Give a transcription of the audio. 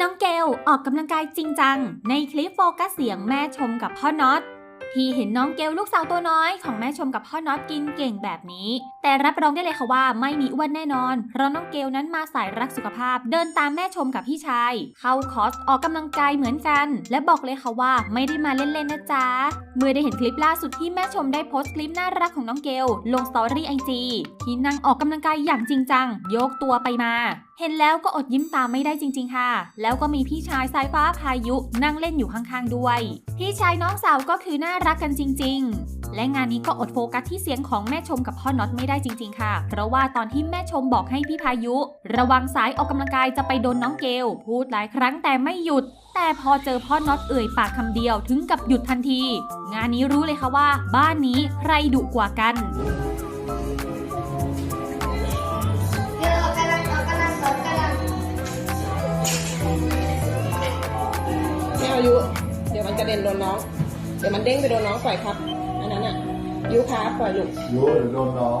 น้องเกลออกกำลังกายจริงจัง ในคลิปโฟกัสเสียงแม่ชมกับพ่อน็อต ที่เห็นน้องเกลลูกสาวตัวน้อยของแม่ชมกับพ่อน็อตกินเก่งแบบนี้ แต่รับรองได้เลยค่ะว่าไม่มีอ้วนแน่นอน เพราะน้องเกลนั้นมาสายรักสุขภาพ เดินตามแม่ชมกับพี่ชาย เข้าคอร์สออกกำลังกายเหมือนกัน และบอกเลยค่ะว่าไม่ได้มาเล่นๆนะจ๊ะ เมื่อได้เห็นคลิปล่าสุดที่แม่ชมได้โพสต์คลิปน่ารักของน้องเกลลงสตอรี่ไอจีที่นั่งออกกำลังกายอย่างจริงจังโยกตัวไปมาเห็นแล้วก็อดยิ้มตามไม่ได้จริง ๆ ค่ะ แล้วก็มีพี่ชายสายฟ้าพายุนั่งเล่นอยู่ข้างๆด้วย พี่ชายน้องสาวก็คือหน่ารักกันจริง ๆ และงานนี้ก็อดโฟกัสที่เสียงของแม่ชมกับพ่อน็อตไม่ได้จริง ๆ ค่ะ เพราะว่าตอนที่แม่ชมบอกให้พี่พายุ ระวังสายออกกำลังกายจะไปโดนน้องเกล พูดหลายครั้งแต่ไม่หยุด แต่พอเจอพ่อน็อตเอ่ยปากคำเดียวถึงกับหยุดทันที งานนี้รู้เลยค่ะว่า บ้านนี้ใครดุกว่ากันเดี๋ยวออกกำลังออกกำลังสอนกำลังไม่เอายุเดี๋ยวมันกระเด็นโดนน้อง เดี๋ยวมันเด้งไปโดนน้องปล่อยครับ อันนั้นอะยูครับปล่อยลูก ยูเดี๋ยวโดนน้อง